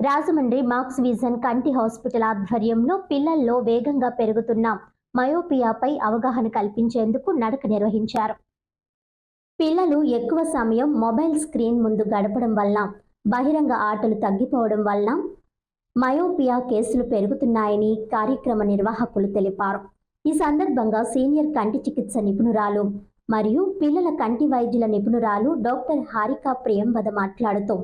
Rajahmundry max vision కంటి hospital ఆధ్వర్యంలో పిల్లల్లో వేగంగా పెరుగుతున్న మయోపియాపై అవగాహన కల్పించేందుకు నడక నిర్వహించారు. పిల్లలు ఎక్కువ సమయం మొబైల్ స్క్రీన్ ముందు గడపడం వల్ల బహిరంగ ఆటలు తగ్గిపోవడం వల్ల మయోపియా కేసులు పెరుగుతున్నాయని కార్యక్రమ నిర్వాహకులు తెలిపారు. ఈ సందర్భంగా సీనియర్ కంటి చికిత్స నిపుణురాలు మరియు పిల్లల కంటి వైద్యుల నిపుణురాలు డాక్టర్ హారిక ప్రియంవద మాట్లాడుతూ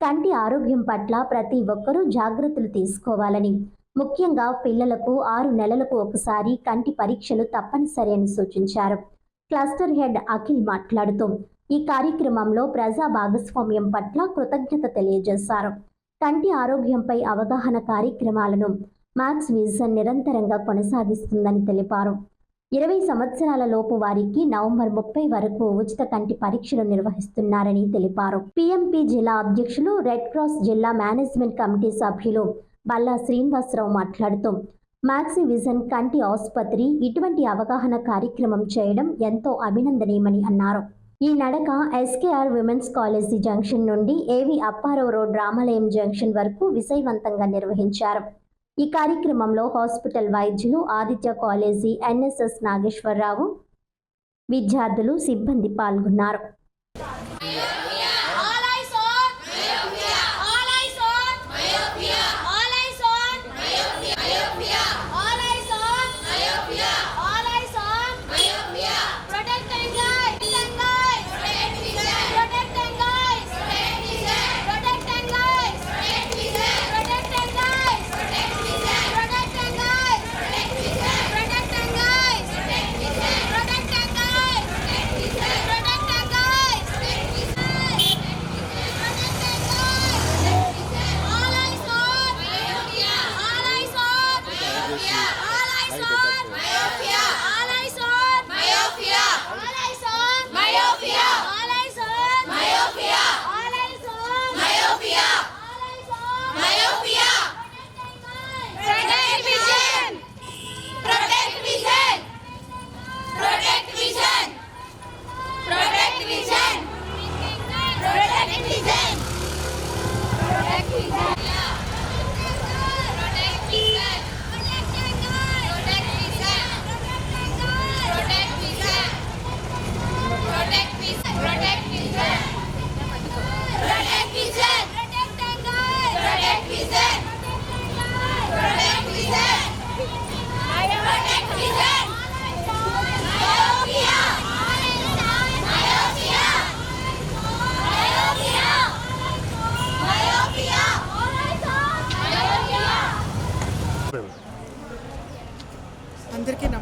కంటి ఆరోగ్యం పట్ల ప్రతి ఒక్కరూ జాగ్రత్తలు తీసుకోవాలని. ముఖ్యంగా పిల్లలకు ఆరు నెలలకు ఒకసారి కంటి పరీక్షలు తప్పనిసరి అని సూచించారు. క్లస్టర్ హెడ్ అఖిల్ మాట్లాడుతూ ఈ కార్యక్రమంలో ప్రజా భాగస్వామ్యం పట్ల కృతజ్ఞత తెలియజేశారు. కంటి ఆరోగ్యంపై అవగాహన కార్యక్రమాలను మ్యాక్స్ విజన్ నిరంతరంగా కొనసాగిస్తుందని తెలిపారు. ఇరవై సంవత్సరాల లోపు వారికి నవంబర్ ముప్పై వరకు ఉచిత కంటి పరీక్షలు నిర్వహిస్తున్నారని తెలిపారు. పిఎంపి జిల్లా అధ్యక్షులు రెడ్ క్రాస్ జిల్లా మేనేజ్మెంట్ కమిటీ సభ్యులు బల్లా శ్రీనివాసరావు మాట్లాడుతూ మ్యాక్సి విజన్ కంటి ఆసుపత్రి ఇటువంటి అవగాహన కార్యక్రమం చేయడం ఎంతో అభినందనీయమని అన్నారు. ఈ నడక ఎస్కేఆర్ విమెన్స్ కాలేజీ జంక్షన్ నుండి ఏవి అప్పారావు రోడ్ రామాలయం జంక్షన్ వరకు విజయవంతంగా నిర్వహించారు. ఈ కార్యక్రమంలో హాస్పిటల్ వైద్యులు ఆదిత్య కాలేజీ ఎన్ఎస్ఎస్ నాగేశ్వరరావు విద్యార్థులు సిబ్బంది పాల్గొన్నారు.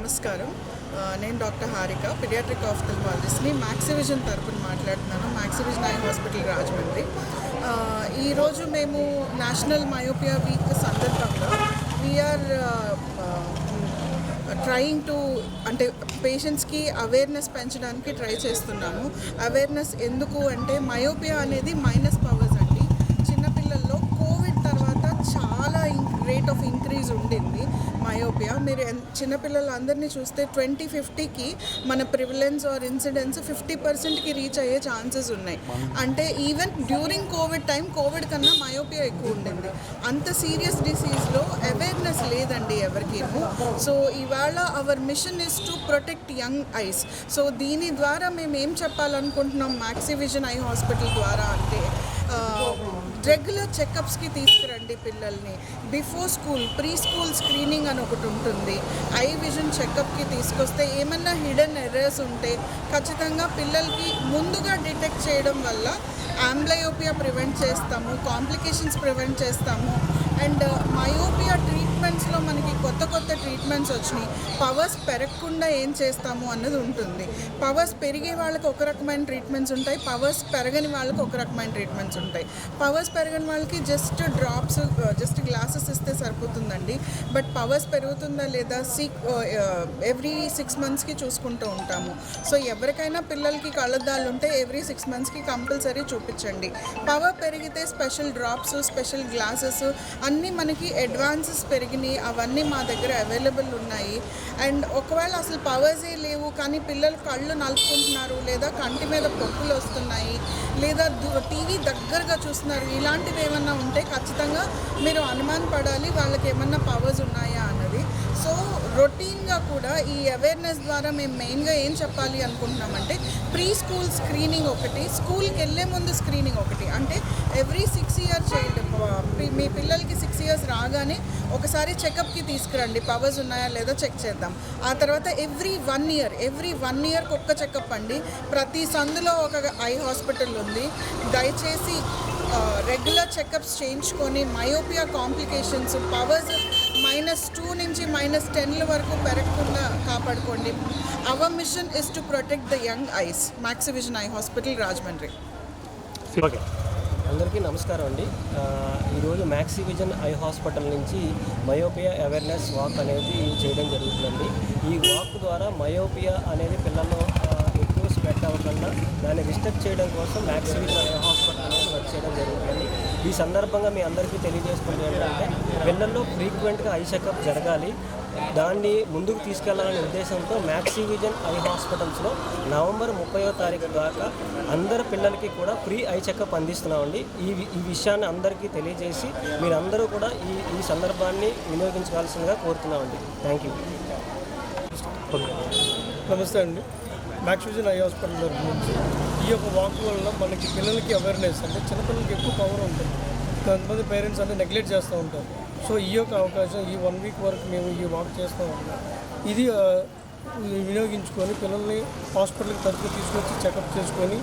నమస్కారం. నేను డాక్టర్ హారిక పిడియాట్రిక్ ఆఫ్థల్మాలజిస్ట్ని మ్యాక్సివిజన్ తరపున మాట్లాడుతున్నాను. Maxivision eye hospital Rajahmundry. ఈరోజు మేము నేషనల్ మయోపియా వీక్ సందర్భంగా వీఆర్ ట్రయింగ్ టు అంటే పేషెంట్స్కి అవేర్నెస్ పెంచడానికి ట్రై చేస్తున్నాము. అవేర్నెస్ ఎందుకు అంటే మయోపియా అనేది మైనస్ పవర్స్ అండి. చిన్నపిల్లల్లో రేట్ ఆఫ్ ఇంక్రీజ్ ఉండింది మయోపియా మీరు ఎన్- చిన్నపిల్లలందరినీ చూస్తే ట్వంటీ ఫిఫ్టీకి మన ప్రివిలెన్స్ ఆర్ ఇన్సిడెన్స్ ఫిఫ్టీ పర్సెంట్కి రీచ్ అయ్యే ఛాన్సెస్ ఉన్నాయి. అంటే even during covid time covid కన్నా మయోపియా ఎక్కువ ఉండింది. అంత సీరియస్ డిసీజ్లో అవేర్నెస్ లేదండి ఎవరికి. సో ఇవాళ our mission is to protect young eyes so దీని ద్వారా మేము ఏం చెప్పాలనుకుంటున్నాం మ్యాక్సివిజన్ ఐ హాస్పిటల్ ద్వారా అంటే రెగ్యులర్ చెకప్స్కి తీసుకురండి పిల్లల్ని. Before school pre school screening అని ఒకటి ఉంటుంది. ఐ విజన్ చెకప్కి తీసుకొస్తే ఏమన్నా హిడెన్ ఎర్రర్స్ ఉంటే ఖచ్చితంగా పిల్లలకి ముందుగా డిటెక్ట్ చేయడం వల్ల ఆంబ్లయోపియా ప్రివెంట్ చేస్తాము కాంప్లికేషన్స్ ప్రివెంట్ చేస్తాము. అండ్ మయోపియా ట్రీట్మెంట్స్లో మనకి కొత్త కొత్త ట్రీట్మెంట్స్ వచ్చినాయి. పవర్స్ పెరగకుండా ఏం చేస్తాము అన్నది ఉంటుంది. పవర్స్ పెరిగే వాళ్ళకి ఒక రకమైన ట్రీట్మెంట్స్ ఉంటాయి. పవర్స్ పెరగని వాళ్ళకి ఒక రకమైన ట్రీట్మెంట్స్ ఉంటాయి. పవర్స్ పెరగని వాళ్ళకి జస్ట్ డ్రాప్స్ జస్ట్ గ్లాసెస్ ఇస్తే సరిపోతుందండి. బట్ పవర్స్ పెరుగుతుందా లేదా సిక్ ఎవ్రీ సిక్స్ మంత్స్కి చూసుకుంటూ ఉంటాము. సో ఎవరికైనా పిల్లలకి కళ్ళద్దాలు ఉంటే ఎవ్రీ సిక్స్ మంత్స్కి కంపల్సరీ చూపించండి. పవర్ పెరిగితే స్పెషల్ డ్రాప్స్ స్పెషల్ గ్లాసెస్ అన్నీ మనకి అడ్వాన్సెస్ పెరిగినాయి. అవన్నీ మా దగ్గర దగ్గర అవైలబుల్ ఉన్నాయి. అండ్ ఒకవేళ అసలు పవర్సే లేవు కానీ పిల్లలు కళ్ళు నలుపుకుంటున్నారు లేదా కంటి మీద పొక్కులు వస్తున్నాయి లేదా టీవీ దగ్గరగా చూస్తున్నారు ఇలాంటివి ఏమన్నా ఉంటే ఖచ్చితంగా మీరు అనుమానపడాలి వాళ్ళకి ఏమన్నా పవర్స్ ఉన్నాయా అన్నది. సో రొటీన్గా కూడా ఈ అవేర్నెస్ ద్వారా మేము మెయిన్గా ఏం చెప్పాలి అనుకుంటున్నామంటే ప్రీ స్కూల్ స్క్రీనింగ్ ఒకటి స్కూల్కి వెళ్ళే ముందు స్క్రీనింగ్ ఒకటి. అంటే ఎవ్రీ సిక్స్ ఇయర్ చైల్డ్ మీ పిల్లలకి సిక్స్ ఇయర్స్ రాగానే ఒకసారి చెకప్కి తీసుకురండి. పవర్స్ ఉన్నాయా లేదో చెక్ చేద్దాం. ఆ తర్వాత every one year every one ఇయర్కి ఒక్క చెకప్ అండి. ప్రతి సందులో ఒక ఐ హాస్పిటల్ ఉంది. దయచేసి రెగ్యులర్ చెకప్స్ చేయించుకొని myopia complications powers minus two నుంచి మైనస్ టెన్ల వరకు పెరగకుండా కాపాడుకోండి. Our mission is to protect the young eyes Maxivision eye hospital Rajahmundry okay అందరికీ నమస్కారం అండి. ఈరోజు మ్యాక్సీ విజన్ ఐ హాస్పిటల్ నుంచి మయోపియా అవేర్నెస్ వాక్ అనేది చేయడం జరుగుతుందండి. ఈ వాక్ ద్వారా మయోపియా అనేది పిల్లల్లో ఎక్కువ స్ప్రెడ్ అవ్వకుండా దాన్ని రిస్ట్రిక్ట్ చేయడం కోసం మ్యాక్సీ విజన్ ఐ హాస్పిటల్ అనేది వర్క్ చేయడం జరుగుతుందండి. ఈ సందర్భంగా మీ అందరికీ తెలియజేసుకుంటే ఏంటంటే పిల్లల్లో ఫ్రీక్వెంట్గా ఐ చెకప్ జరగాలి. దాన్ని ముందుకు తీసుకెళ్ళాలనే ఉద్దేశంతో మ్యాక్సీ విజన్ ఐ హాస్పిటల్స్లో నవంబర్ ముప్పై తారీఖు దాకా అందరు పిల్లలకి కూడా ఫ్రీ ఐ చెకప్ అందిస్తున్నామండి. ఈ వి- ఈ విషయాన్ని అందరికీ తెలియజేసి మీరందరూ కూడా ఈ ఈ సందర్భాన్ని వినియోగించవలసిందిగా కోరుతున్నామండి. థ్యాంక్ యూ నమస్తే అండి. మ్యాక్స్ విజన్ ఐ హాస్పిటల్ నుంచి ఈ యొక్క వాక్ వల్ల మనకి పిల్లలకి అవేర్నెస్ అంటే చిన్నపిల్లలకి ఎక్కువ పవర్ ఉంటుంది. కొంతమంది పేరెంట్స్ అంటే నెగ్లెక్ట్ చేస్తూ ఉంటారు. సో ఈ యొక్క అవకాశం ఈ వన్ వీక్ వరకు మేము ఈ వాక్ చేస్తూ ఉన్నాం. ఇది వినియోగించుకొని పిల్లల్ని హాస్పిటల్కి తరపు తీసుకొచ్చి చెకప్ చేసుకొని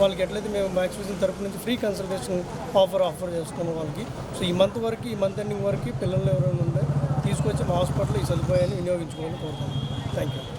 వాళ్ళకి ఎట్లయితే మేము మ్యాక్సిమం తరపు నుంచి ఫ్రీ కన్సల్టేషన్ ఆఫర్ ఆఫర్ చేసుకున్నాం వాళ్ళకి సో ఈ మంత్ వరకు ఈ మంత్ ఎండింగ్ వరకు పిల్లలు ఎవరైనా ఉంటే తీసుకొచ్చి మా హాస్పిటల్ ఈ సదుపాయాన్ని వినియోగించుకోవాలని కోరుతున్నాం థ్యాంక్ యూ